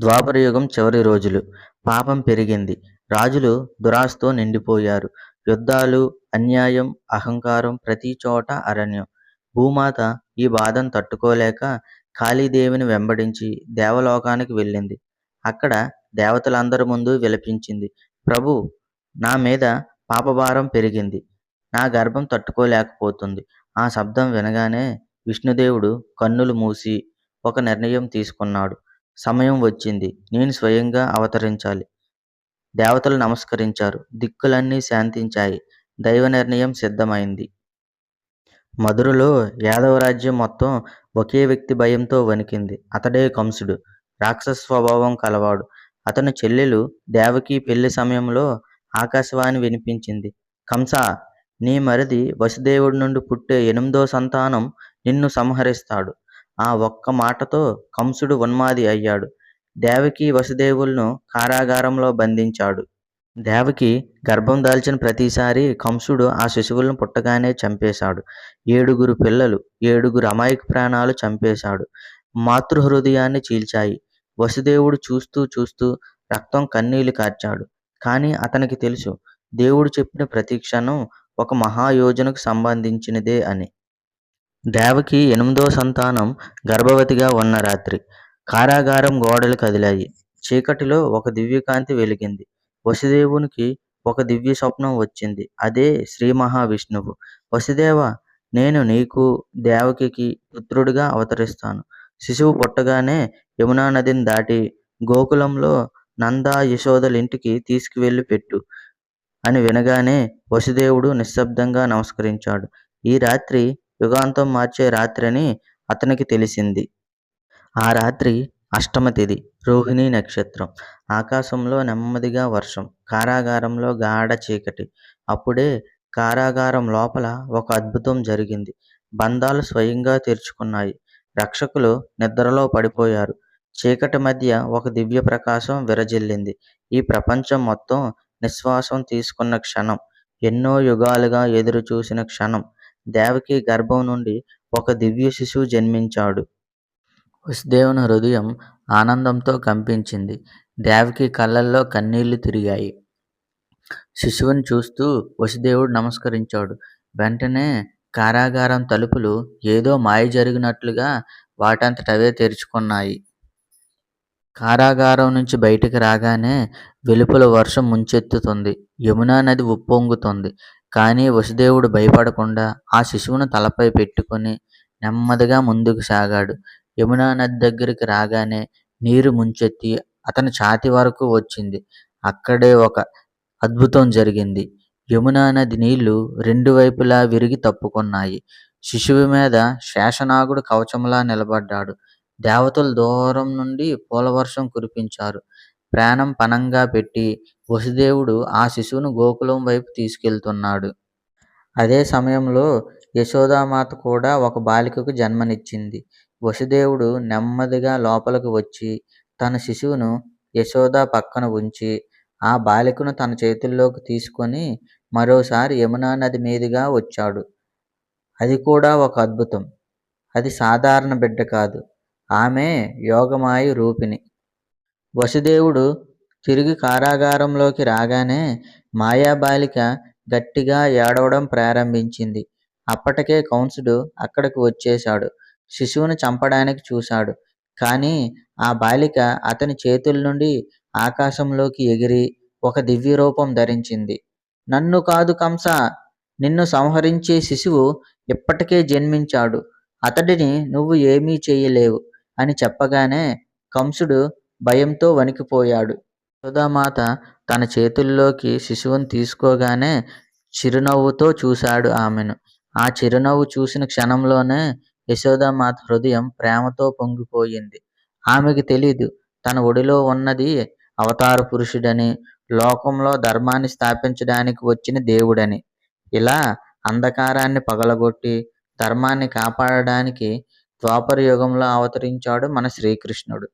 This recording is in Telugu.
ద్వాపరయుగం చివరి రోజులు. పాపం పెరిగింది. రాజులు దురాస్తో నిండిపోయారు. యుద్ధాలు అన్యాయం అహంకారం ప్రతి చోట అరణ్యం. భూమాత ఈ బాధను తట్టుకోలేక కాళీదేవిని వెంబడించి దేవలోకానికి వెళ్ళింది. అక్కడ దేవతలందరి ముందు విలపించింది. ప్రభు నా మీద పాపభారం పెరిగింది. నా గర్భం తట్టుకోలేకపోతుంది. ఆ శబ్దం వినగానే విష్ణుదేవుడు కన్నులు మూసి ఒక నిర్ణయం తీసుకున్నాడు. సమయం వచ్చింది. నేను స్వయంగా అవతరించాలి. దేవతలు నమస్కరించారు. దిక్కులన్నీ శాంతించాయి. దైవ నిర్ణయం సిద్ధమైంది. మధురలో యాదవ రాజ్యం మొత్తం ఒకే వ్యక్తి భయంతో వణికింది. అతడే కంసుడు. రాక్షస స్వభావం కలవాడు. అతని చెల్లెలు దేవకి పెళ్ళి సమయంలో ఆకాశవాణి వినిపించింది. కంస నీ మరిది వసుదేవుడి నుండి పుట్టే ఎనిమిదో సంతానం నిన్ను సంహరిస్తాడు. ఆ ఒక్క మాటతో కంసుడు ఉన్మాది అయ్యాడు. దేవకి వసుదేవులను కారాగారంలో బంధించాడు. దేవకి గర్భం దాల్చిన ప్రతిసారి కంసుడు ఆ శిశువులను పుట్టగానే చంపేశాడు. ఏడుగురు పిల్లలు ఏడుగురు అమాయక ప్రాణాలు చంపేశాడు. మాతృహృదయాన్ని చీల్చాయి. వసుదేవుడు చూస్తూ చూస్తూ రక్తం కన్నీళ్ళు కార్చాడు. కానీ అతనికి తెలుసు దేవుడు చెప్పిన ప్రతి క్షణం ఒక మహాయోజనకు సంబంధించినదే అని. దేవకి ఎనిమిదో సంతానం గర్భవతిగా ఉన్న రాత్రి. కారాగారం గోడలు కదిలాయి. చీకటిలో ఒక దివ్యకాంతి వెలిగింది. వసుదేవునికి ఒక దివ్య స్వప్నం వచ్చింది. అదే శ్రీ మహావిష్ణువు. వసుదేవ నేను నీకు దేవకికి పుత్రుడిగా అవతరిస్తాను. శిశువు పుట్టగానే యమునా నదిని దాటి గోకులంలో నందా యశోదల ఇంటికి తీసుకువెళ్ళి పెట్టు అని వినగానే వసుదేవుడు నిశ్శబ్దంగా నమస్కరించాడు. ఈ రాత్రి యుగాంతం మార్చే రాత్రి అని అతనికి తెలిసింది. ఆ రాత్రి అష్టమ తిథి రోహిణి నక్షత్రం. ఆకాశంలో నెమ్మదిగా వర్షం కారాగారంలో గాఢ చీకటి. అప్పుడే కారాగారం లోపల ఒక అద్భుతం జరిగింది. బంధాలు స్వయంగా తెరుచుకున్నాయి. రక్షకులు నిద్రలో పడిపోయారు. చీకటి మధ్య ఒక దివ్య ప్రకాశం విరజిల్లింది. ఈ ప్రపంచం మొత్తం నిశ్వాసం తీసుకున్న క్షణం. ఎన్నో యుగాలుగా ఎదురు చూసిన క్షణం. దేవకి గర్భం నుండి ఒక దివ్య శిశువు జన్మించాడు. వసుదేవుని హృదయం ఆనందంతో కంపించింది. దేవకి కళ్ళల్లో కన్నీళ్ళు తిరిగాయి. శిశువుని చూస్తూ వసుదేవుడు నమస్కరించాడు. వెంటనే కారాగారం తలుపులు ఏదో మాయ జరిగినట్లుగా వాటంతటవే తెరుచుకున్నాయి. కారాగారం నుంచి బయటికి రాగానే వెలుపల వర్షం ముంచెత్తుతుంది. యమునా నది ఉప్పొంగుతుంది. కానీ వసుదేవుడు భయపడకుండా ఆ శిశువును తలపై పెట్టుకొని నెమ్మదిగా ముందుకు సాగాడు. యమునా నది దగ్గరికి రాగానే నీరు ముంచెత్తి అతని ఛాతి వరకు వచ్చింది. అక్కడే ఒక అద్భుతం జరిగింది. యమునా నది నీళ్ళు రెండు వైపులా విరిగి తప్పుకున్నాయి. శిశువు మీద శేషనాగుడు కవచంలా నిలబడ్డాడు. దేవతలు దూరం నుండి పూలవర్షం కురిపించారు. ప్రాణం పనంగా పెట్టి వసుదేవుడు ఆ శిశువును గోకులం వైపు తీసుకెళ్తున్నాడు. అదే సమయంలో యశోదామాత కూడా ఒక బాలికకు జన్మనిచ్చింది. వసుదేవుడు నెమ్మదిగా లోపలికి వచ్చి తన శిశువును యశోద పక్కన ఉంచి ఆ బాలికను తన చేతుల్లోకి తీసుకొని మరోసారి యమునా నది మీదుగా వచ్చాడు. అది కూడా ఒక అద్భుతం. అది సాధారణ బిడ్డ కాదు. ఆమె యోగమాయి రూపిణి. వసుదేవుడు తిరిగి కారాగారంలోకి రాగానే మాయాబాలిక గట్టిగా ఏడవడం ప్రారంభించింది. అప్పటికే కంసుడు అక్కడికి వచ్చేశాడు. శిశువును చంపడానికి చూశాడు. కానీ ఆ బాలిక అతని చేతుల నుండి ఆకాశంలోకి ఎగిరి ఒక దివ్య రూపం ధరించింది. నన్ను కాదు కంస! నిన్ను సంహరించే శిశువు ఇప్పటికే జన్మించాడు. అతడిని నువ్వు ఏమీ చేయలేవు అని చెప్పగానే కంసుడు భయంతో వణికిపోయాడు. యశోదామాత తన చేతుల్లోకి శిశువుని తీసుకోగానే చిరునవ్వుతో చూశాడు ఆమెను. ఆ చిరునవ్వు చూసిన క్షణంలోనే యశోదామాత హృదయం ప్రేమతో పొంగిపోయింది. ఆమెకి తెలీదు తన ఒడిలో ఉన్నది అవతార పురుషుడని లోకంలో ధర్మాన్ని స్థాపించడానికి వచ్చిన దేవుడని. ఇలా అంధకారాన్ని పగలగొట్టి ధర్మాన్ని కాపాడడానికి ద్వాపర యుగంలో అవతరించాడు మన శ్రీకృష్ణుడు.